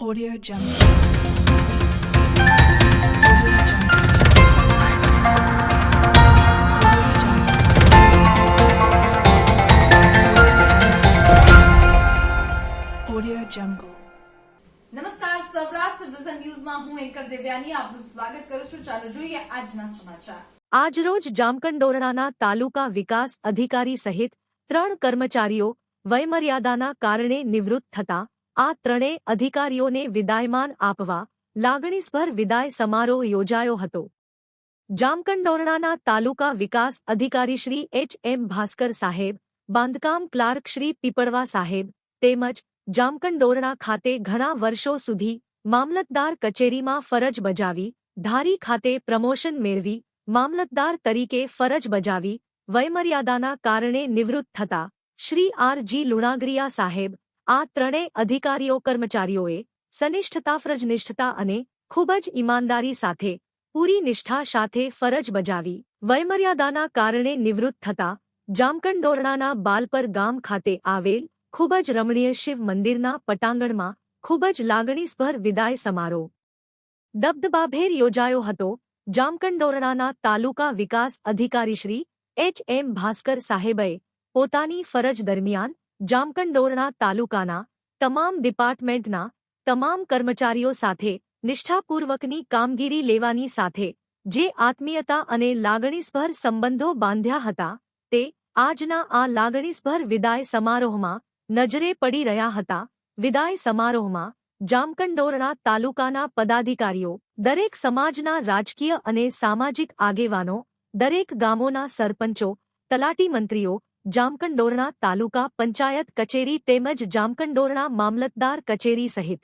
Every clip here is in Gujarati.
Audio Jungle. Audio Jungle. Audio Jungle. નમસ્કાર સૌરાષ્ટ્ર વિઝન ન્યૂઝમાં હું એન્કર દેવ્યાની આપનું સ્વાગત કરું છું ચાલો જોઈએ આજના સમાચાર આજરોજ જામકંડોરણાના તાલુકા વિકાસ અધિકારી સહિત ત્રણ કર્મચારીઓ વયમર્યાદાના કારણે નિવૃત્ત થતા આ ત્રણેય અધિકારીઓને વિદાયમાન આપવા લાગણીસભર વિદાય સમારોહ યોજાયો હતો. જામકંડોરણાના તાલુકા વિકાસ અધિકારી શ્રી એચ એમ ભાસ્કર સાહેબ, બાંધકામ ક્લાર્ક શ્રી પીપળવા સાહેબ તેમજ જામકંડોરણા ખાતે ઘણા વર્ષો સુધી મામલતદાર કચેરીમાં ફરજ બજાવી, ધારી ખાતે પ્રમોશન મેળવી, મામલતદાર તરીકે ફરજ બજાવી, વયમર્યાદાના કારણે નિવૃત્ત થતા શ્રી આર જી લુણાગરિયા સાહેબ આ ત્રણેય અધિકારીઓ, કર્મચારીઓએ સનિષ્ઠતા, ફરજનિષ્ઠતા અને ખૂબ જ ઈમાનદારી સાથે પૂરી નિષ્ઠા સાથે ફરજ બજાવી વયમર્યાદાના કારણે નિવૃત્ત થતા જામકંડોરણાના બાલપર ગામ ખાતે આવેલ ખૂબ જ રમણીય શિવ મંદિરના પટાંગણમાં ખૂબ જ લાગણીસભર વિદાય સમારોહ દબદબાભેર યોજાયો હતો. જામકંડોરણાના તાલુકા વિકાસ અધિકારી શ્રી એચ એમ ભાસ્કર સાહેબે પોતાની ફરજ દરમિયાન જામકંડોરણા તાલુકાના તમામ ડિપાર્ટમેન્ટના તમામ કર્મચારીઓ સાથે નિષ્ઠાપૂર્વકની કામગીરી લેવાની સાથે જે આત્મીયતા અને લાગણીસભર સંબંધો બાંધ્યા હતા, તે આજના આ લાગણીસભર વિદાય સમારોહમાં નજરે પડી રહ્યા હતા. વિદાય સમારોહમાં જામકંડોરણા તાલુકાના પદાધિકારીઓ, દરેક સમાજના રાજકીય અને સામાજિક આગેવાનો, દરેક ગામોના સરપંચો, તલાટી મંત્રીઓ જામકંડોરણા તાલુકા પંચાયત કચેરી તેમજ જામકંડોરણા મામલતદાર કચેરી સહિત.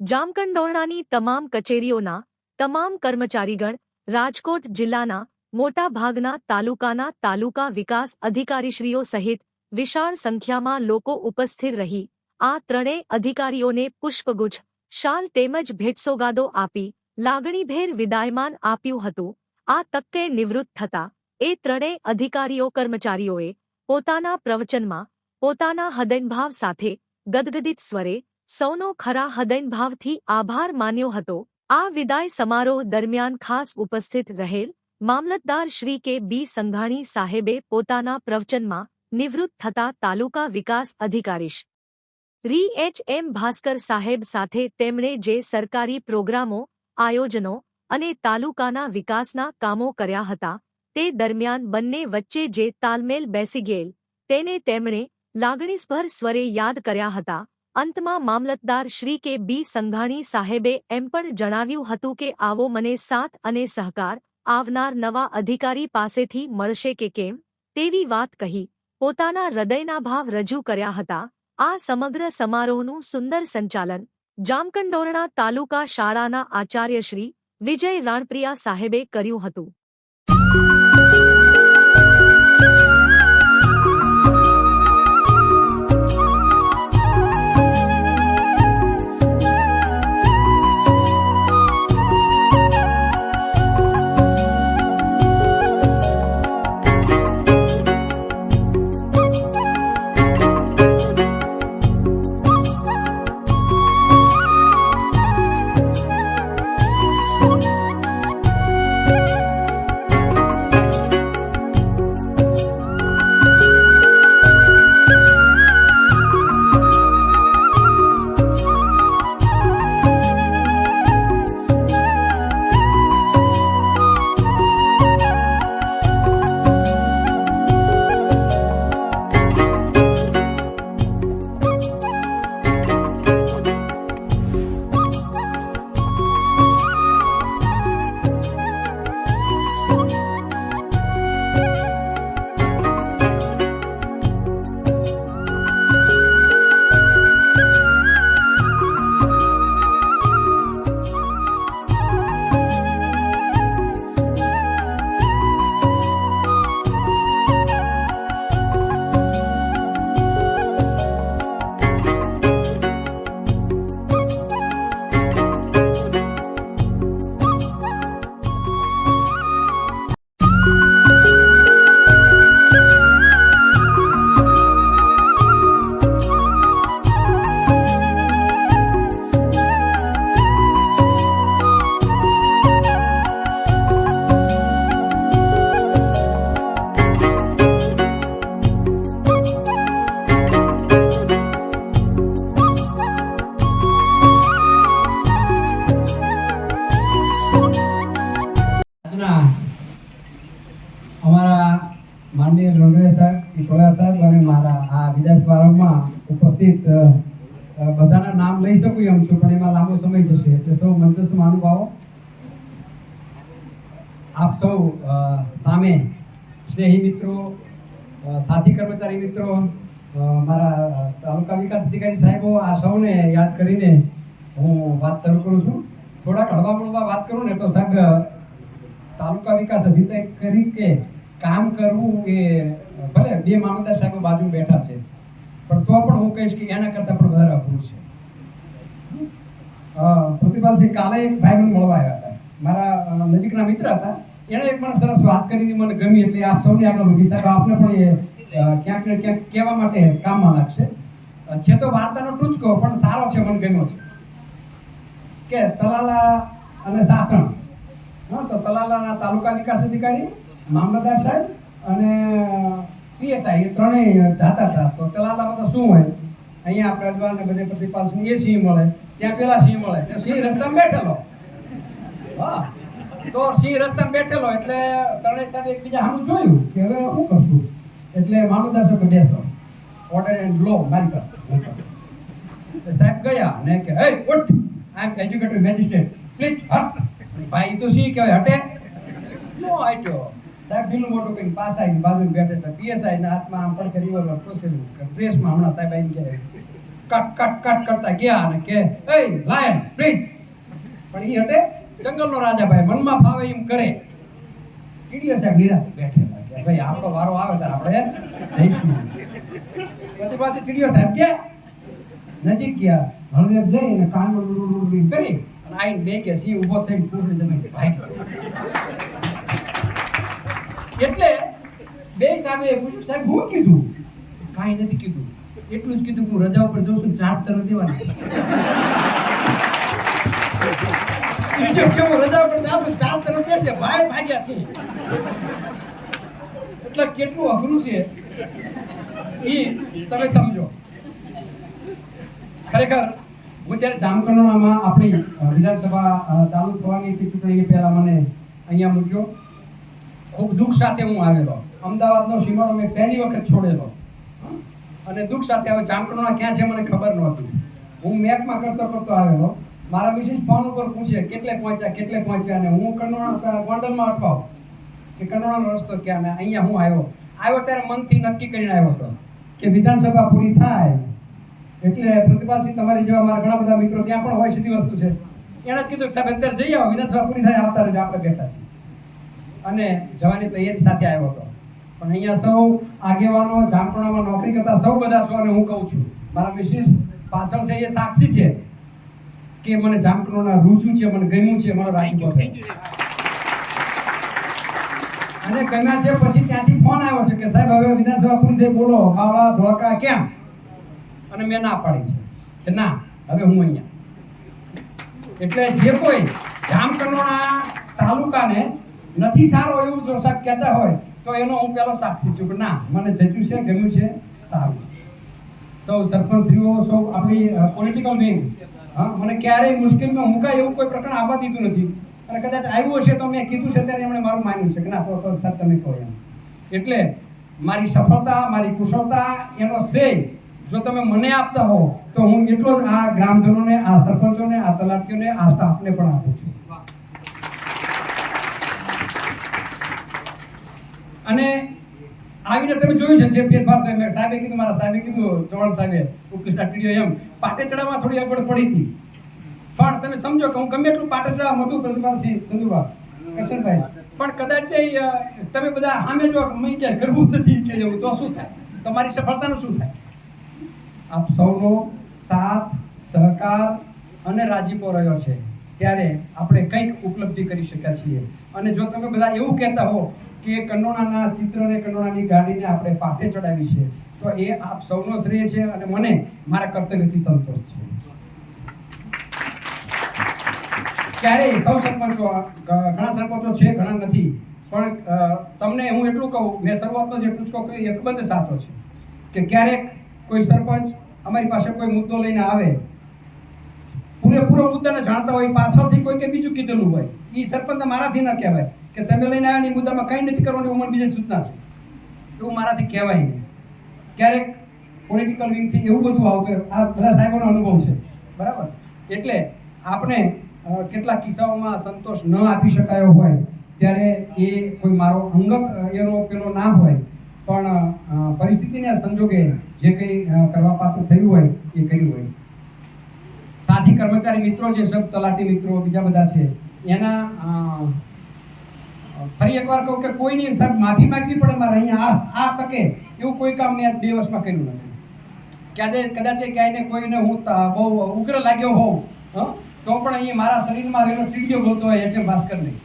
જામકંડોરણાની તમામ કચેરીઓના તમામ કર્મચારીગણ રાજકોટ જિલ્લાના મોટા ભાગના તાલુકાના તાલુકા વિકાસ અધિકારીશ્રીઓ સહિત વિશાળ સંખ્યામાં લોકો ઉપસ્થિત રહી આ ત્રણેય અધિકારીઓને પુષ્પગુચ્છ, શાલ તેમજ ભેટસોગાદો આપી લાગણીભેર વિદાયમાન આપ્યું હતું. આ તકે નિવૃત્ત થતા એ ત્રણેય અધિકારીઓ કર્મચારીઓએ પોતાના પ્રવચનમાં, પોતાના હૃદયભાવ સાથે ગદગદિત સ્વરે સૌનો ખરા હૃદયભાવથી આભાર માન્યો હતો. આ વિદાય સમારોહ દરમિયાન ખાસ ઉપસ્થિત રહેલ મામલતદાર શ્રી કે બી સંઘાણી સાહેબે પોતાના પ્રવચનમાં નિવૃત્ત થતા તાલુકા વિકાસ અધિકારીશ રી એચ એમ ભાસ્કર સાહેબ સાથે તેમણે જે સરકારી પ્રોગ્રામો, આયોજનો અને તાલુકાના વિકાસના કામો કર્યા હતા તે દરમિયાન બંને વચ્ચે જે તાલમેલ બેસી ગયેલ, તેને તેમણે લાગણીસભર સ્વરે યાદ કર્યા હતા. અંતમાં મામલતદાર શ્રી કે બી સંઘાણી સાહેબે એમ પણ જણાવ્યું હતું કે આવો મને સાથ અને સહકાર આવનાર નવા અધિકારી પાસેથી મળશે કે કેમ? તેવી વાત કહી પોતાના હૃદયના ભાવ રજૂ કર્યા હતા. આ સમગ્ર સમારોહનું સુંદર સંચાલન જામકંડોરણા તાલુકા શાળાના આચાર્ય શ્રી વિજય રાણપ્રિયા સાહેબે કર્યું હતું. Thank you. ખોડા સાહેબ અને મારા આ વિદાય પ્રારંભમાં ઉપસ્થિત બધાના નામ લઈ શકું એમ છું, પણ એમાં લાંબો સમય જશે. એટલે સૌ મંચસ્થ મહાનુભાવો, આપ સૌ સામે સ્નેહી મિત્રો સાથી કર્મચારી મિત્રો મારા તાલુકા વિકાસ અધિકારી સાહેબો, આ સૌને યાદ કરીને હું વાત શરૂ કરું છું. થોડાક હળવા મળવા વાત કરું ને તો સાહેબ, તાલુકા વિકાસ અધિકારી તરીકે કામ કરવું એ ભલે બે મામલદાર સાહેબ બાજુ બેઠા છે પણ તો પણ હું કહીશ કે એના કરતાં પણ વધારે અઘરું છે. અ, કાલે એક ભાઈ મળવા આવ્યા હતા. મારા નજીકના મિત્ર હતા. એણે એક મને સરસ વાત કરીને મને ગમી એટલે આપ સૌને આગળ મૂકી સાહેબ આપને પણ ક્યાંક ને ક્યાંક કહેવા માટે કામમાં લાગશે. છે તો વાર્તાનો ટૂચકો પણ સારો છે મને ગમ્યો છે. કે તલાલા અને સાસણ. હા તો તલાલાના તાલુકા વિકાસ અધિકારી મામલતદાર સાહેબ અને પીએસઆઈ એ ત્રણેય જાતા હતા. તો તલાતામાં તો શું હોય? અહીંયા આપણે અજવાળ ને બધે પ્રતિપાલ સિંહ, એ સિંહ મળે, ત્યાં પેલા સિંહ મળે. ત્યાં સિંહ રસ્તામાં બેઠેલો. હા તો સિંહ રસ્તામાં બેઠેલો એટલે ત્રણેય સાથે એકબીજા સામું જોયું કે હવે શું કરશું? એટલે મામલતદાર સાહેબ બેસો. ઓર્ડર એન્ડ લો મારી પાસે. સાહેબ ગયા ને કે, હે, ઉઠ. I am educated magistrate please હટ ભાઈ તો સિંહ કહેવાય, હટે. નો હટ્યો સાહેબ ઢીલું મોટું કરીને પાસ આવીને બાજુ બેઠે તો પીએસઆઈ ના હાથમાં આમ પડખે રિવોલ્વર તો છે ડ્રેસમાં હમણાં સાહેબ આવીને કે કટ કટ કટ કરતા ગયા અને કે એ લાયન પ્લીઝ પણ એ હટે, જંગલનો રાજા ભાઈ મનમાં ફાવે એમ કરે. કીડીઓ સાહેબ નિરાતે બેઠેલા કે ભાઈ આપણો વારો આવે ત્યારે આપણે જઈશું. બધી પાસે ટીડીઓ સાહેબ કે, નજીક ગયા. હળવે જઈ અને કાનમાં કરી અને આઈને બે કે સી ઊભો થઈને પૂછડી જમીન ભાઈ એટલે બે સાહેબે પૂછ્યું, સાહેબ, હું કીધું? કાંઈ નથી કીધું. એટલું જ કીધું હું રજા ઉપર જઉં છું ચાર તરફ દેવાની રજા ઉપર જાઉં છું ચાર તરફ દેશે ભાઈ ભાગ્યા છે. એટલે કેટલું અઘરું છે. એ તમે સમજો. ખરેખર હું જ્યારે જામકંડોળામાં આપણી વિધાનસભા ચાલુ થવાની ચૂંટણી પહેલા મને અહીંયા મૂક્યો. ખૂબ દુઃખ સાથે હું આવેલો. અમદાવાદનો સીમાડો મેં પહેલી વખત છોડેલો. અને દુઃખ સાથે હવે જામકંડોળા ક્યાં છે મને ખબર નહોતી. હું મેપમાં કરતો કરતો આવેલો. મારા મિસિસ ફોન ઉપર પૂછે, કેટલે પહોંચ્યા કેટલે પહોંચ્યા? અને હું કંડોળા ગોંડલમાં અટવાવ કે કંડોળાનો રસ્તો ક્યાં? અને અહીંયા હું આવ્યો. આવ્યો ત્યારે મનથી નક્કી કરીને આવ્યો હતો કે વિધાનસભા પૂરી થાય. એટલે પ્રતિપાલસિંહ તમારી જેવા મારા ઘણા બધા મિત્રો ત્યાં પણ હોય સીધી વસ્તુ છે. એણે જ કીધું કે સાહેબ, અત્યારે જઈ આવો, વિધાનસભા પૂરી થાય, આવતા રહેજો, આપણે બેઠા છીએ. અને જવાની તૈયારી સાથે આવ્યો હતો. પણ અહીંયા સૌ આગેવાનો જામપણામાં નોકરી કરતા સૌ બધા છો અને હું કહું છું મારા મિસિસ પાછળ છે એ સાક્ષી છે કે મને જામકણોના રૂચું છે મને ગમ્યું છે મને થયો અને ગમ્યા છે પછી ત્યાંથી ફોન આવ્યો છે કે સાહેબ હવે વિધાનસભા પૂરી થઈ બોલો બાવળા ધોળકા ક્યાં અને મેં ના પાડી છે. કે ના હવે હું અહીંયા. એટલે જે કોઈ જામકંડોળા તાલુકાને નથી સારો એવું જો સાહેબ કહેતા હોય, તો એનો હું પહેલો સાક્ષી છું. કે ના, મને જચ્યું છે, ગમ્યું છે, સારું સૌ સરપંચશ્રીઓ, સૌ આપણી પોલિટિકલ વિંગ હા, મને ક્યારેય મુશ્કેલીમાં મુકાય એવું કોઈ પ્રકરણ આવવા દીધું નથી. અને કદાચ આવ્યું હશે તો મેં કીધું છે, ત્યારે એમણે મારું માન્યું છે કે ના, તો તો સર તમે કહો એમ. એટલે મારી સફળતા, મારી કુશળતા, એનો શ્રેય જો તમે મને આપતા હો, તો હું એટલો જ આ ગ્રામજનોને, આ સરપંચોને, આ તલાટીઓને, આ સ્ટાફને પણ આપું છું. અને આવીને તમે જોયું છે છે ફેરફાર તો મેં સાહેબે કીધું, મારા સાહેબે કીધું, ચૌહાણ સાહેબે ઉપકૃષ્ણા ટીડીઓ એમ, પાટે ચડાવવા થોડી અગવડ પડી હતી. પણ તમે સમજો કે હું ગમે એટલું પાટે ચડાવવા હતું પ્રતિભાસિંહ ચંદુભા કરશનભાઈ પણ કદાચ તમે બધા સામે જો મેં ક્યાં કરવું નથી કે એવું, તો શું થાય? તમારી સફળતાનું શું થાય? આપ સૌનો સાથ, સહકાર અને રાજીપો રહ્યો છે. ત્યારે આપણે કંઈક ઉપલબ્ધિ કરી શક્યા છીએ. અને જો તમે બધા એવું કહેતા હો કે કંડોળાના ચિત્રને કંડોળાની ગાડીને આપણે પાઠે ચડાવી છે. તો એ આપ સૌનો શ્રેય છે અને મને મારા કર્તવ્યથી સંતોષ છે. ક્યારેય સૌ સરપંચો ઘણા સરપંચો છે, ઘણા નથી. પણ તમને હું એટલું કહું, મેં શરૂઆતનો જે પૂછકો કહ્યું એકબંધ સાચો છે. કે ક્યારેક કોઈ સરપંચ અમારી પાસે કોઈ મુદ્દો લઈને આવે, પૂરેપૂરો મુદ્દાને જાણતા હોય, પાછળથી કોઈ કે બીજું કીધેલું હોય એ સરપંચ મારાથી ન કહેવાય. કે તમે લઈને આવ્યા ને મુદ્દામાં કંઈ નથી કરવાનું એવું મને બીજાને સૂચના છું એવું મારાથી કહેવાય નહીં. ક્યારેક પોલિટિકલ વિંગથી એવું બધું આવતું. આ બધા સાહેબોનો અનુભવ છે. બરાબર? એટલે આપણે કેટલાક કિસ્સાઓમાં સંતોષ ન આપી શકાયો હોય, ત્યારે એ કોઈ મારો અંગત એનો પેલો ના હોય, પણ પરિસ્થિતિને સંજોગે જે કંઈ કરવા પાત્ર થયું હોય, એ કર્યું હોય. સાથી કર્મચારી મિત્રો જે સબ તલાટી મિત્રો બીજા બધા છે, એના ફરી એકવાર કહું કે કોઈની સાહેબ માફી માંગવી પડે મારે અહીંયા આ તકે એવું કોઈ કામ મેં બે વર્ષમાં કર્યું નથી. ક્યારે કદાચ એ ક્યાંય ને કોઈને હું બહુ ઉગ્ર લાગ્યો હોઉં હં, તો પણ અહીંયા મારા શરીરમાં રહેલો ટીડીઓ ગોતો હોય એચ એમ ભાસ્કર નહીં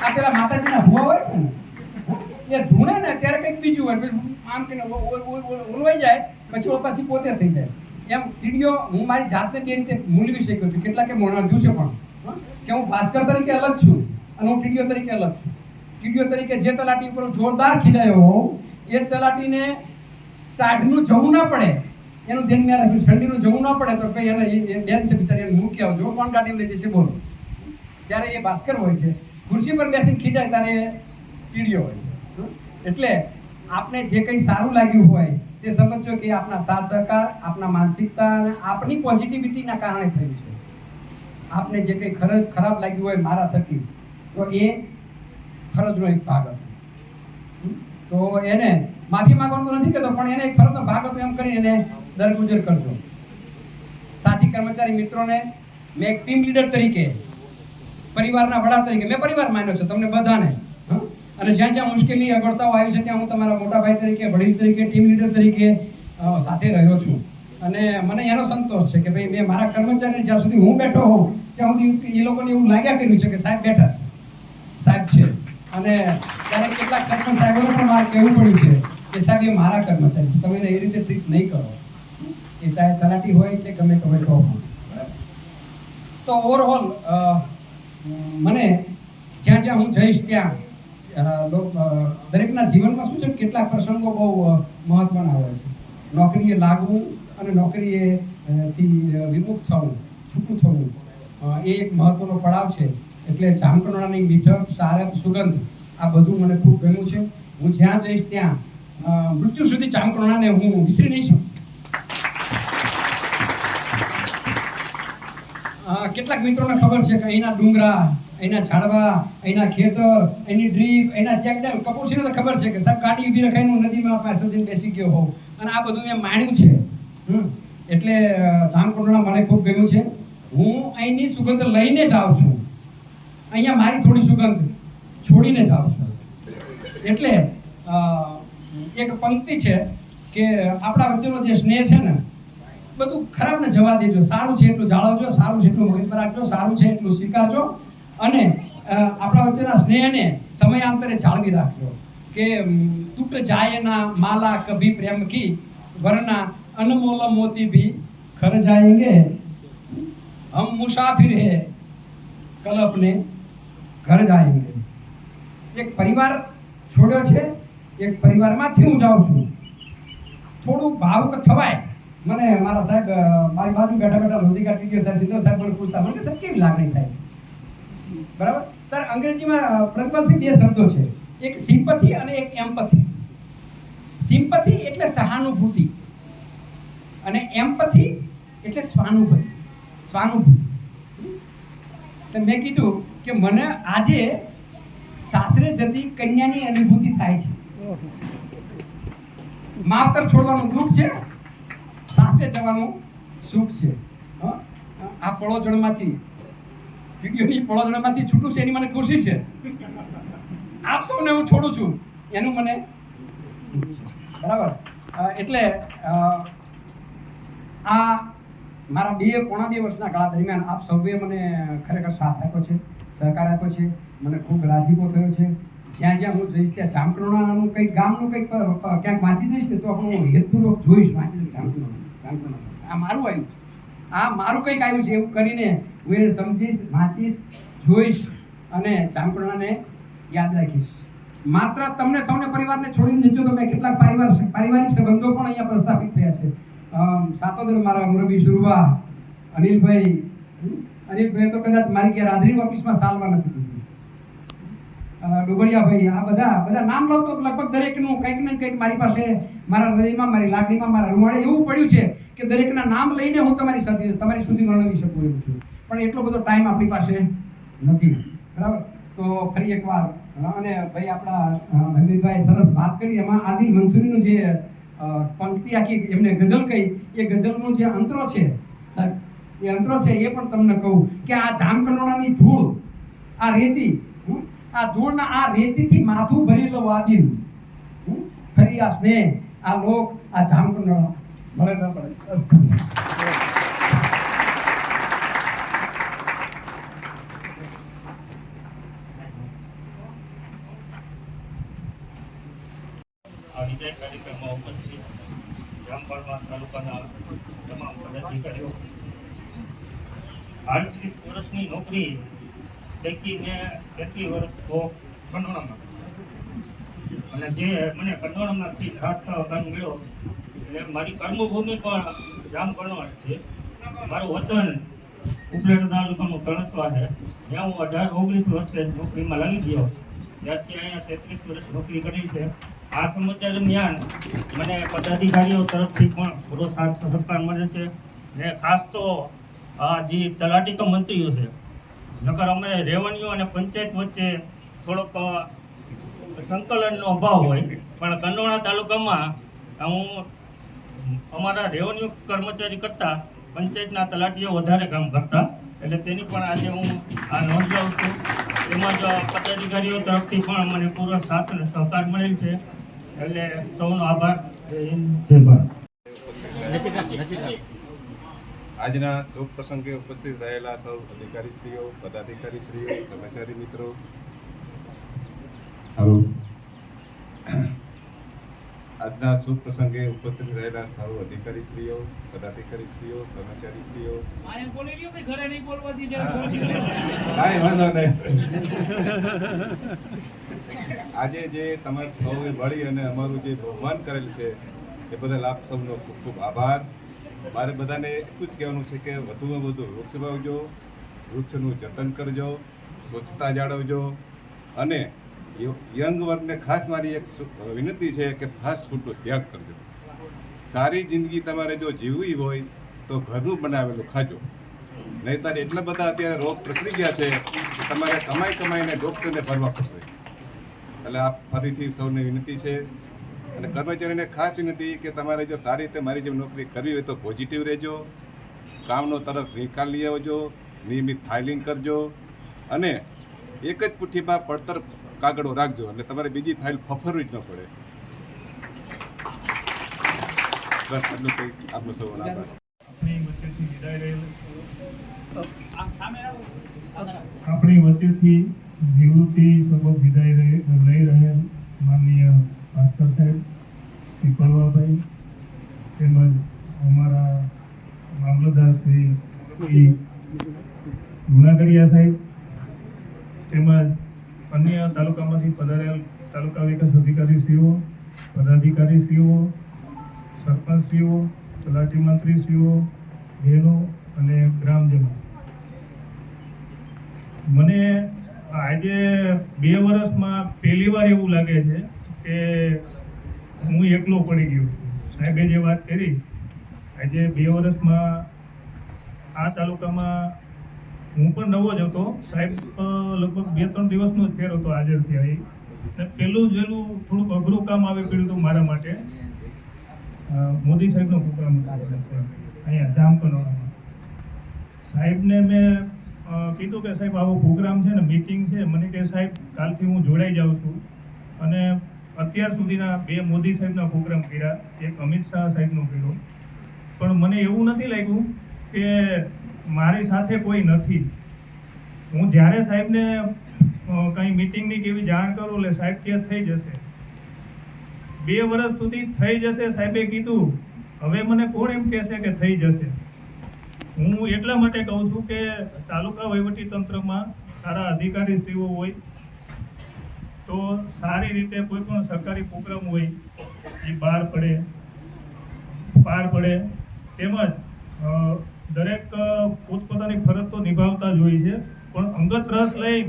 આ પેલા માતાજીના ભૂવા હોય છે ને? એ ધૂણે ને ત્યારે કંઈક બીજું હોય આમ કે ઉલવાઈ જાય પછી પાછી પોતે થઈ જાય. એમ ટીડીઓ હું મારી જાતને બે રીતે મૂલવી શક્યો છું કેટલાકે મોણ્યું છે પણ કે હું ભાસ્કર તરીકે અલગ છું અને હું ટીડીઓ તરીકે અલગ છું. ટીડીઓ તરીકે જે તલાટી ઉપર જોરદાર ખીજાયો હોઉં, એ તલાટીને ટાઢનું જવું ના પડે. એનું ધ્યાન મેં રાખ્યું ઠંડીનું જવું ના પડે તો કઈ એને બેન છે બિચારી, એને મૂકી આવજો. કોણ કાઢીને લઈ જશે, બોલો. ત્યારે એ ભાસ્કર હોય છે, ખુરશી પર બેસીને ખીજાય, ત્યારે ટીડીઓ હોય છે. એટલે આપણે જે કંઈ સારું લાગ્યું હોય, તે સમજો કે આપણા સાથ સહકાર, આપના માનસિકતા અને આપણી પોઝિટિવિટીના કારણે થયું છે. આપને જે કંઈ ખર ખરાબ લાગ્યું હોય મારા થકી, તો એ ફરજનો એક ભાગ હતો. તો એને માફી માંગવાનું નથી કહેતો, પણ એને એક ફરજનો ભાગ હતો એમ કરી એને દરગુજર કરજો. સાથી કર્મચારી મિત્રોને, મેં એક ટીમ લીડર તરીકે, પરિવારના વડા તરીકે, મેં પરિવાર માન્યો છે તમને બધાને અને જ્યાં જ્યાં મુશ્કેલી અગવડતાઓ આવી છે, ત્યાં હું તમારા મોટા ભાઈ તરીકે, વડીલ તરીકે ટીમ લીડર તરીકે સાથે રહ્યો છું. અને મને એનો સંતોષ છે કે ભાઈ મેં મારા કર્મચારી જ્યાં સુધી હું બેઠો હોઉં, ત્યાં સુધી એ લોકોને એવું લાગ્યા કર્યું છે કે સાહેબ બેઠા છે. સાહેબ છે. અને ત્યારે કેટલાક સરપંચ સાહેબોને પણ મારે કહેવું પડ્યું છે કે સાહેબ, એ મારા કર્મચારી છે. તમે એ રીતે ટ્રીટ નહીં કરો. એ ચાહે તલાટી હોય કે ગમે તમે કહો બરાબર? તો ઓવરઓલ મને જ્યાં જ્યાં હું જઈશ ત્યાં દરેકના જીવનમાં શું છે કેટલાક પ્રસંગો બહુ મહત્વના હોય છે. નોકરીએ લાગવું અને નોકરીએ થી વિમુખ થવું, છૂટું થવું એ એક મહત્વનો પડાવ છે. એટલે જામકંડોળાની મીઠક સારપ સુગંધ, આ બધું મને ખૂબ ગમ્યું છે. હું જ્યાં જઈશ ત્યાં મૃત્યુ સુધી જામકંડોળાને હું વિસરી નહીં છું કેટલાક મિત્રોને ખબર છે કે અહીંના ડુંગરા, અહીંના ઝાડવા, અહીંના ખેતર એની ડ્રીપ એના ચેકડેમ કપૂરસિંહને તો ખબર છે કે સાહેબ, ગાડી ઊભી રખાઈને હું નદીમાં પાસે બેસી ગયો હોઉં. અને આ બધું મેં માણ્યું છે. એટલે જામકુંડલા મને ખૂબ ગમ્યું છે. હું અહીંની સુગંધ લઈને જ આવું છું. અહીંયા મારી થોડી સુગંધ છોડીને જ આવું છું. એટલે એક પંક્તિ છે કે આપણા વચ્ચેનો જે સ્નેહ છે ને, બધું ખરાબ ને જવા દેજો. સારું છે એટલું જાળવજો, સારું છે એટલું મગજ રાખજો, સારું છે એટલું સ્વીકારજો. અને આપણા વચ્ચેના સ્નેહને સમયાંતરે જાળવી રાખજો. કે તૂટ જાય ના માલા કભી પ્રેમ કી, વરના અનમોલ મોતી ભી ખર જાયેંગે હમ મુસાફિર હે કલ અપને ઘર જાયંગે એક પરિવાર છોડ્યો છે એક પરિવારમાંથી હું જાઉં છું। થોડું ભાવુક થવાય. મને મારા સાહેબ મારી બાજુ બેઠા બેઠા લોધિકા ટીડીઓ સાહેબ સિદ્ધો સાહેબ મને પૂછતા મને સાહેબ કેવી લાગણી થાય છે? બરાબર? ત્યારે અંગ્રેજીમાં અ, બે શબ્દો છે. એક સિમ્પથી અને એક એમ્પથી. સિમ્પથી એટલે સહાનુભૂતિ. અને એમ્પથી એટલે સ્વાનુભૂતિ સ્વાનુભૂતિ તો મેં કીધું કે મને આજે સાસરે જતી કન્યાની અનુભૂતિ થાય છે. માવતર છોડવાનું દુઃખ છે, સાસરે જવાનું સુખ છે? આ પળોજણમાંથી વિડીયોની પળોજણમાંથી છૂટું છે એની મને ખુશી છે. આપ સૌને હું છોડું છું, એનું મને બરાબર? એટલે આ મારા બે પોણા બે વર્ષના ગાળા દરમિયાન આપ સૌએ મને ખરેખર સાથ આપ્યો છે, સહકાર આપ્યો છે, મને ખૂબ રાજીપો થયો છે. જ્યાં જ્યાં હું જઈશ ત્યાં જામકંડોળાનું કંઈક ગામનું કંઈક ક્યાંક વાંચી જઈશ ને તો હું હેતપૂર્વક જોઈશ, વાંચી જઈશ જામકંડોળા જામકંડોળા આ મારું આવ્યું છે. આ મારું કંઈક આવ્યું છે એવું કરીને હું એને સમજીશ, વાંચીશ, જોઈશ અને જામકંડોળાને યાદ રાખીશ. માત્ર તમને સૌને પરિવારને છોડીને જજો તો મેં કેટલાક પારિવાર, પારિવારિક સંબંધો પણ અહીંયા પ્રસ્થાપિત થયા છે. સાતોદર મારા મુરબી સુરવા અનિલભાઈ અનિલભાઈ તો કદાચ મારી ગયા રાધરી ઓફિસમાં સાલમાં નથી દીધી ડુબરિયાભાઈ, આ બધા બધા નામ લઉં તો લગભગ દરેકનું કંઈક ને કંઈક મારી પાસે, મારા હૃદયમાં, મારી લાગણીમાં, મારા રૂવાડે એવું પડ્યું છે કે દરેકના નામ લઈને હું તમારી સાથે, તમારી સુધી વર્ણવી શકું એવું છું. પણ એટલો બધો ટાઈમ આપણી પાસે નથી. બરાબર? તો ફરી એકવાર, અને ભાઈ આપણા હમીદભાઈ સરસ વાત કરી. એમાં આદિલ મંસૂરીનું જે પંક્તિ આખી એમને ગઝલ કહી. એ ગઝલનો જે અંતરો છે એ અંતરો છે એ પણ તમને કહું કે આ જામકંડોળાની ધૂળ, આ રેતી આ ધૂળના આ રેતીથી માથું ભરેલો વાદી આદિલ ફરી આ સ્નેહ, આ લોક, આ જામકંડોળા. મળે ન મળે ધન્યવાદ. કાર્યક્રમમાં ઉપસ્થિત જામપાળવા તાલુકાના તમામ પદાધિકારીઓ. આડત્રીસ વર્ષની નોકરી પૈકી મેં તેત્રીસ વર્ષ કંડોળામાં અને જે મને કંડોળામાંથી હાથ અગાન મળ્યો, એટલે મારી કર્મભૂમિ પણ જામ કરણવાડ છે. મારું વતન ઉપલેટા તાલુકાનું તણસવા છે. ત્યાં હું અઢાર ઓગણીસ વર્ષે નોકરીમાં લાગી ગયો. ત્યારથી અહીંયા તેત્રીસ વર્ષ નોકરી કરી છે. આ સમસ્યા દરમિયાન મને પદાધિકારીઓ તરફથી પણ પૂરો સાથ સહકાર મળે છે ને ખાસ તો આ જે તલાટીકા મંત્રીઓ છે, નકર અમે રેવન્યુ અને પંચાયત વચ્ચે થોડોક સંકલનનો અભાવ હોય, પણ કંડોળા તાલુકામાં હું અમારા રેવન્યુ કર્મચારી કરતાં પંચાયતના તલાટીઓ વધારે કામ કરતા, એટલે તેની પણ આજે હું આ નોંધ લઉં છું. તેમજ પદાધિકારીઓ તરફથી પણ મને પૂરો સાથ અને સહકાર મળેલ છે. એટલે સૌનો આભાર. જય હિન્દ જય ભારત. આજના શુભ પ્રસંગે ઉપસ્થિત રહેલા સૌ અધિકારીશ્રીઓ પદાધિકારીશ્રીઓ કર્મચારી મિત્રો. આજના શુભ પ્રસંગે ઉપસ્થિત રહેલા સૌ અધિકારીશ્રીઓ પદાધિકારીશ્રીઓ કર્મચારીશ્રીઓ. કાંઈ વાંધો નહીં. આજે જે તમે સૌએ મળી અને અમારું જે બહુમાન કરેલ છે એ બદલ આપ સૌનો ખૂબ ખૂબ આભાર. મારે બધાને એટલું જ કહેવાનું છે કે વધુમાં વધુ વૃક્ષ વાવજો વૃક્ષનું જતન કરજો સ્વચ્છતા જાળવજો અને યંગ વર્ગને ખાસ મારી એક વિનંતી છે કે ફાસ્ટ ફૂડનો ત્યાગ કરજો. સારી જિંદગી તમારે જો જીવવી હોય તો ઘરનું બનાવેલું ખાજો. નહીંતર એટલા બધા અત્યારે રોગ પ્રસરી ગયા છે કે તમારે કમાઈ કમાઈને ડૉક્ટરને ભરવા પડશે. એટલે આ ફરીથી સૌને વિનંતી છે અને કર્મચારીને ખાસ વિનંતી કે તમારે જો સારી રીતે મારી જેમ નોકરી કરવી હોય તો પોઝિટિવ રહેજો. કામનો તરત નિકાલ લઈ આવજો. નિયમિત ફાઇલિંગ કરજો. અને એક જ પુઠ્ઠીમાં પડતર કાગળો રાખજો, એટલે તમારે બીજી ફાઇલ ફફરવી જ ન પડે. બસ એટલું કંઈ આપનો સૌનો આભાર. આપણી વચ્ચેથી નિવૃત્તિ સબબ વિદાય લઈ રહેલ માનનીય ભાસ્કર સાહેબ, શ્રી પલવાભાઈ તેમજ અમારા મામલતદાર શ્રી ગુણાગરિયા સાહેબ, તેમજ અન્ય તાલુકામાંથી પધારેલ તાલુકા વિકાસ અધિકારીશ્રીઓ પદાધિકારીશ્રીઓ સરપંચશ્રીઓ તલાટી મંત્રીશ્રીઓ બહેનો અને ગ્રામજનો. મને આજે બે વર્ષમાં પહેલી વાર એવું લાગે છે કે હું એકલો પડી ગયો સાહેબે જે વાત કરી, આજે બે વર્ષમાં આ તાલુકામાં હું પણ નવો જ હતો. સાહેબ લગભગ બે ત્રણ દિવસનો જ ફેર હતો હાજર થયા એ પહેલું જ થોડુંક અઘરું કામ આવી પડ્યું હતું મારા માટે. મોદી સાહેબનો પ્રોગ્રામ અહીંયા જામકનોડામાં સાહેબને મેં કીધું કે સાહેબ, આવો પ્રોગ્રામ છે ને, મીટિંગ છે. મને કે સાહેબ, કાલથી હું જોડાઈ જાઉં છું. અને અત્યાર સુધીના બે મોદી સાહેબના પ્રોગ્રામ કર્યા. એક અમિત શાહ સાહેબનો કર્યો. પણ મને એવું નથી લાગ્યું કે મારી સાથે કોઈ નથી. હું જ્યારે સાહેબને કંઈ મિટિંગની કેવી જાણ કરું એટલે સાહેબ કે થઈ જશે. બે વર્ષ સુધી થઈ જશે સાહેબે કીધું. હવે મને કોણ એમ કહેશે કે થઈ જશે? હું એટલા માટે કહું છું કે તાલુકા વહીવટી તંત્રમાં સારા અધિકારીશ્રીઓ હોય, તો સારી રીતે કોઈ પણ સરકારી પ્રોગ્રામ હોય, એ બહાર પડે, પાર પડે. તેમજ દરેક પોતપોતાની ફરજ તો નિભાવતા જ હોય છે. પણ અંગત રસ લઈ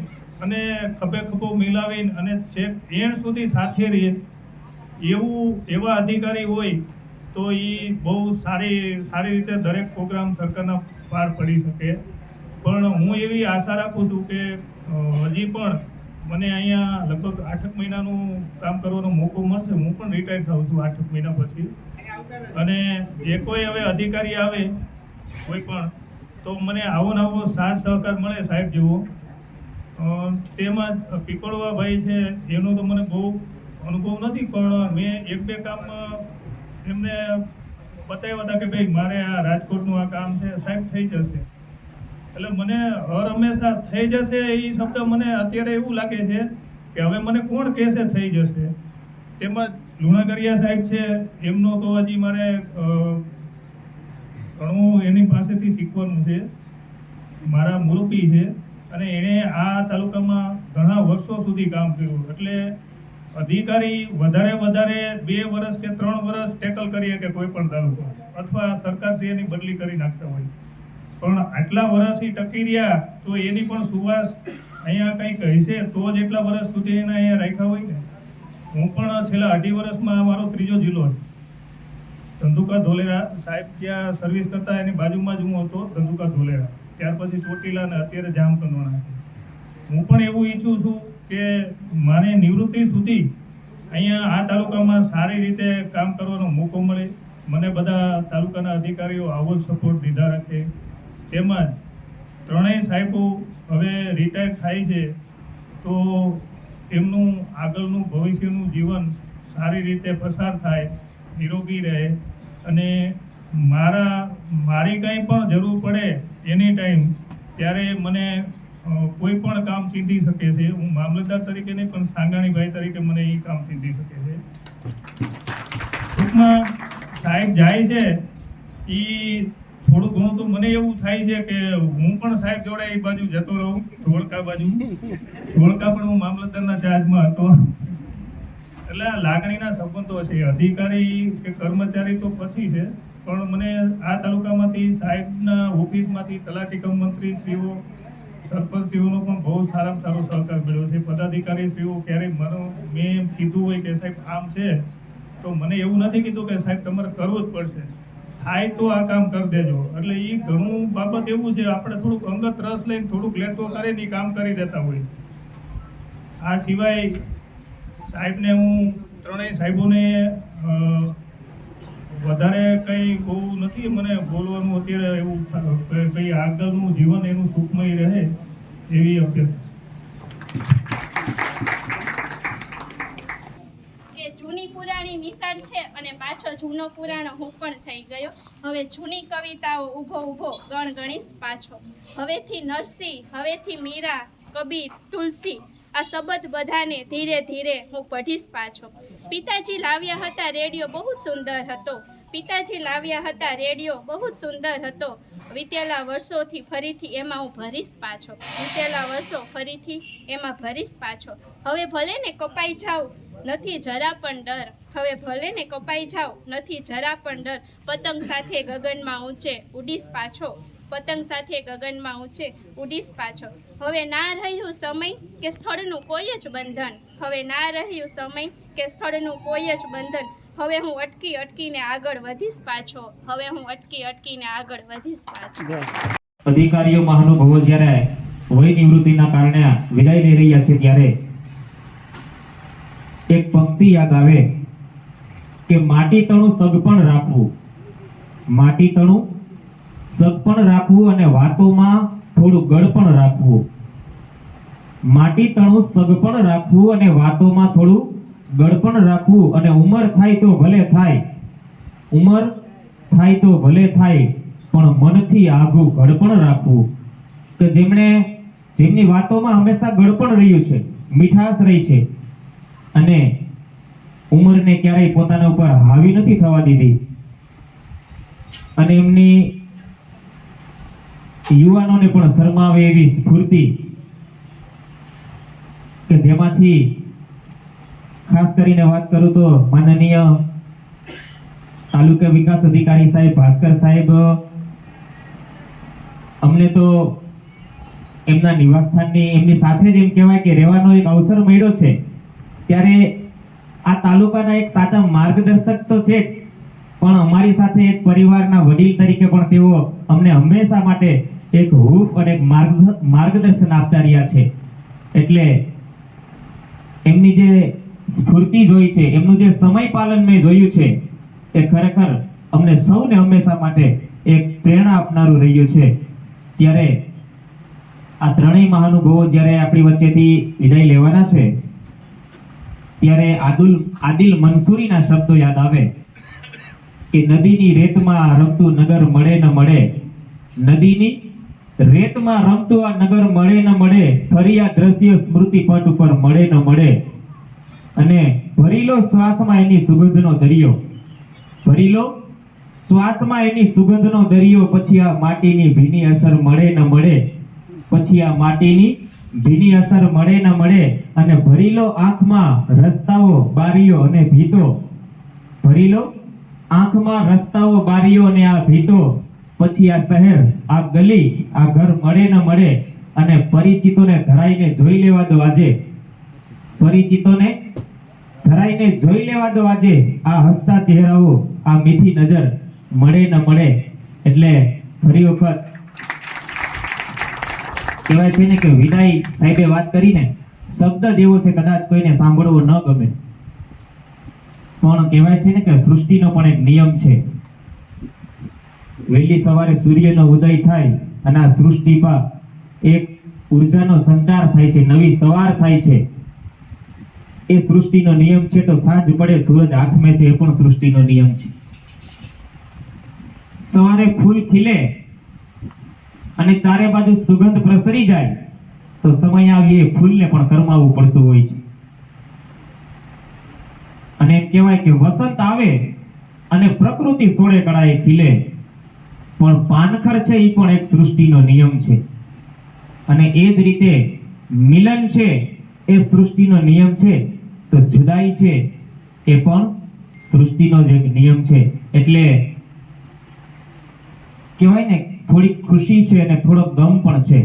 અને ખભે ખભો મિલાવીને અને છેક એણ સુધી સાથે રહે એવું એવા અધિકારી હોય તો એ બહુ સારી સારી રીતે દરેક પ્રોગ્રામ સરકારના પાર પડી શકે. પણ હું એવી આશા રાખું છું કે હજી પણ મને અહીંયા લગભગ આઠક મહિનાનું કામ કરવાનો મોકો મળશે. હું પણ રિટાયર થાઉં છું આઠક મહિના પછી. અને જે કોઈ હવે અધિકારી આવે કોઈ પણ. તો મને આવો ને આવો સાથ સહકાર મળે સાહેબ જેવો. તેમાં પીપળવા ભાઈ છે, એનો તો મને બહુ અનુભવ નથી, પણ મેં એક બે કામ એમને બતાવ્યા હતા કે ભાઈ મારે આ રાજકોટનું આ કામ છે, સાહેબ થઈ જશે. એટલે મને હર હંમેશા થઈ જશે એ શબ્દ મને અત્યારે એવું લાગે છે કે હવે મને કોણ કહેશે થઈ જશે. તેમજ લુણાગરિયા સાહેબ છે, એમનો તો હજી મારે ઘણું એની પાસેથી શીખવાનું છે. મારા મુરબ્બી છે અને એણે આ તાલુકામાં ઘણા વર્ષો સુધી કામ કર્યું. એટલે અધિકારી વધારે વધારે બે વર્ષ કે ત્રણ વર્ષ ટેકલ કરીએ કે કોઈ પણ તાલુકો. અથવા સરકારશ્રીની બદલી કરી નાખતા હોય. પણ આટલા વર્ષથી ટકી રહ્યા તો એની પણ સુવાસ અહીંયા કંઈક હશે તો જ એટલા વર્ષ સુધી એને અહીંયા રાખ્યા હોય ને? હું પણ છેલ્લા અઢી વર્ષમાં મારો ત્રીજો જિલ્લો છે ધંધુકા ધોલેરા સાહેબ ત્યાં સર્વિસ કરતા, એની બાજુમાં જ હું હતો, ધંધુકા ધોલેરા. ત્યાર પછી ચોટીલા અને અત્યારે જામકંડોળા હું પણ એવું ઈચ્છું છું કે મારે નિવૃત્તિ સુધી અહીંયા આ તાલુકામાં સારી રીતે કામ કરવાનો મોકો મળે. મને બધા તાલુકાના અધિકારીઓ આવો સપોર્ટ દીધા રાખે. તેમજ ત્રણેય સાહેબો હવે રિટાયર થાય છે, તો એમનું આગળનું ભવિષ્યનું જીવન સારી રીતે પસાર થાય, નિરોગી રહે. અને મારા, મારી કંઈ પણ જરૂર પડે એની ટાઈમ, ત્યારે મને કોઈ પણ કામ ચીંધી શકે છે. હું મામલતદાર તરીકે નહીં, પણ સાંગાણીભાઈ તરીકે મને એ કામ ચીંધી શકે છે. ટૂંકમાં સાહેબ જાય છે એ થોડું ઘણું તો મને એવું થાય છે કે હું પણ સાહેબ જોડે એ બાજુ જતો રહું ધોળકા બાજુ. ધોળકા પણ હું મામલતદારના ચાર્જમાં હતો. એટલે આ લાગણીના સંબંધો છે. અધિકારી કે કર્મચારી તો પછી છે, પણ મને આ તાલુકામાંથી સાહેબના ઓફિસમાંથી તલાટી કમ મંત્રી શ્રીઓ સરપંચશ્રીઓનો પણ બહુ સારામાં સારો સહકાર મળ્યો છે. પદાધિકારી શ્રીઓ ક્યારેય મારો મેં કીધું હોય કે સાહેબ આમ છે, તો મને એવું નથી કીધું કે સાહેબ તમારે કરવું જ પડશે. થાય તો આ કામ કરી દેજો. એટલે એ ઘણું બાબત એવું છે, આપણે થોડુંક અંગત રસ લઈને થોડુંક લેતો કરીને કામ કરી દેતા હોય આ સિવાય સાહેબને હું ત્રણેય સાહેબોને વધારે કંઈ બહુ નથી. મને બોલવાનું અત્યારે એવું કંઈ આગળનું જીવન એનું સુખમય રહે એવી અભ્યર્થના કે જૂની પુરાણી નિશાળ છે અને પાછો જૂનો પુરાણો હું પણ થઈ ગયો. હવે જૂની કવિતાઓ ઊભો ઊભો ગણ ગણીશ પાછો. હવેથી નરસિંહ, હવેથી મીરા, કબીર, તુલસી આ શબ્દ બધાને ધીરે ધીરે હું પઢીશ પાછો. પિતાજી લાવ્યા હતા રેડિયો બહુ જ સુંદર હતો. પિતાજી લાવ્યા હતા રેડિયો બહુ જ સુંદર હતો. વીતેલા વર્ષોથી ફરીથી એમાં હું ભરીશ પાછો. વીતેલા વર્ષો ફરીથી એમાં ભરીશ પાછો. હવે ભલે ને કપાઈ જાઉં, નથી જરા પણ ડર. હવે ભલે ને કપાઈ જાઓ, નથી જરા પણ ડર. પતંગ સાથે ગગનમાં ઊંચે ઉડીશ પાછો. પતંગ સાથે ગગનમાં ઊંચે ઉડીશ પાછો. હવે ના રહ્યું સમય કે સ્થળનું કોઈ જ બંધન. હવે ના રહ્યું સમય કે સ્થળનું કોઈ જ બંધન. હવે હું અટકી અટકીને આગળ વધીશ પાછો. હવે હું અટકી અટકીને આગળ વધીશ પાછો. અધિકારીઓ મહાનુભાવો જ્યારે વય નિવૃત્તિના કારણે વિદાય લઈ રહ્યા છે ત્યારે એક પંક્તિ યાદ આવે. કે માટી તણું સગપણ રાખવું? માટી તણું સગપણ રાખવું અને વાતોમાં થોડું ગળપણ રાખવું. માટી તણું સગપણ રાખવું અને વાતોમાં થોડું ગળપણ રાખવું. અને ઉંમર થાય તો ભલે થાય. ઉંમર થાય તો ભલે થાય, પણ મનથી આઘું ઘડપણ રાખવું. કે જેમણે, જેમની વાતોમાં હંમેશા ગળપણ રહ્યું છે, મીઠાશ રહી છે. અને ઉંમરને ક્યારેય પોતાના ઉપર હાવી નથી થવા દીધી. અને એમની યુવાનોને પણ શરમાવે એવી સ્ફૂર્તિ કે જેમાંથી ખાસ કરીને વાત કરું તો માનનીય તાલુકા વિકાસ અધિકારી સાહેબ ભાસ્કર સાહેબ, અમને તો એમના નિવાસસ્થાનની એમની સાથે જ એમ કહેવાય કે રહેવાનો એક અવસર મળ્યો છે. ત્યારે આ તાલુકાના એક સાચા માર્ગદર્શક તો છે જ. પણ અમારી સાથે એક પરિવારના વડીલ તરીકે પણ તેઓ અમને હંમેશા માટે એક હૂફ અને એક માર્ગદર્શન આપતા રહ્યા છે. એટલે એમની જે સ્ફૂર્તિ જોઈ છે, એમનું જે સમય પાલન મેં જોયું છે, એ ખરેખર અમને સૌને હંમેશા માટે એક પ્રેરણા આપનારું રહ્યું છે. ત્યારે આ ત્રણેય મહાનુભાવો જ્યારે આપણી વચ્ચેથી વિદાય લેવાના છે ત્યારે આદુલ આદિલ મંસૂરીના શબ્દો યાદ આવે કે નદીની રેતમાં રમતું નગર મળે ન મળે, નદીની રેતમાં રમતું આ નગર મળે ન મળે ફરી આ દ્રશ્ય સ્મૃતિ પટ ઉપર મળે ન મળે. અને ભરીલો શ્વાસમાં એની સુગંધનો દરિયો. ભરીલો શ્વાસમાં એની સુગંધનો દરિયો, પછી આ માટીની ભીની અસર મળે ન મળે, પછી આ માટીની ભીની અસર મળે ન મળે અને ભરીલો આંખમાં રસ્તાઓ બારીઓ અને ભીતો. ભરીલો આંખમાં રસ્તાઓ બારીઓ અને આ ભીતો. પછી આ શહેર, આ ગલી, આ ઘર મળે ન મળે અને પરિચિતોને ધરાઈને જોઈ લેવા દો આજે. પરિચિતોને ધરાઈને જોઈ લેવા દો આજે. આ હસતા ચહેરાઓ, આ મીઠી નજર મળે ન મળે. એટલે ફરી વખત કહેવાય છે ને કે વિદાય સાહેબે વાત કરીને શબ્દ જ છે કદાચ કોઈને સાંભળવો ન ગમે. પણ કહેવાય છે ને કે સૃષ્ટિનો પણ એક નિયમ છે. વહેલી સવારે સૂર્યનો ઉદય થાય અને આ સૃષ્ટિમાં એક ઉર્જાનો સંચાર થાય છે, નવી સવાર થાય છે. એ સૃષ્ટિનો નિયમ છે તો સાંજ પડે સૂરજ હાથમે છે, એ પણ સૃષ્ટિનો નિયમ છે. સવારે ફૂલ ખીલે અને ચારે બાજુ સુગંધ પ્રસરી જાય, તો સમય આવી એ ફૂલને પણ કરમાવવું પડતું હોય છે. અને કહેવાય કે વસંત આવે અને પ્રકૃતિ સોળે કળાએ ખીલે, પણ પાનખર છે એ પણ એક સૃષ્ટિનો નિયમ છે. અને એ જ રીતે મિલન છે એ સૃષ્ટિનો નિયમ છે, તો જુદાઈ છે એ પણ સૃષ્ટિનો જ એક નિયમ છે. એટલે કહેવાય ને થોડી ખુશી છે અને થોડો ગમ પણ છે.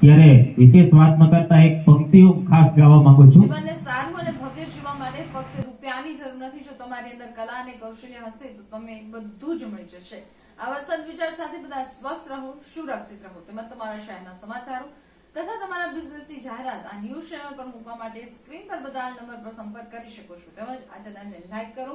ત્યારે વિશેષ વાત ન કરતા એક પંક્તિ હું ખાસ ગાવા માંગુ છું. જીવનને સારું અને ભવ્ય જીવવા માટે ફક્ત રૂપિયાની જરૂર નથી. જો તમારી અંદર કલા અને કૌશલ્ય હશે તો તમે બધું જ મળી જશે. આવા સદવિચાર સાથે બધા સ્વસ્થ રહો, સુરક્ષિત રહો. તેમજ તમારા શહેરના સમાચારો તથા તમારા બિઝનેસની જાહેરાત, આ ન્યૂઝ ચેનલ પર મૂકવા માટે સ્ક્રીન પર બધા નંબર પર સંપર્ક કરી શકો છો. તેમજ આ ચેનલને લાઈક કરો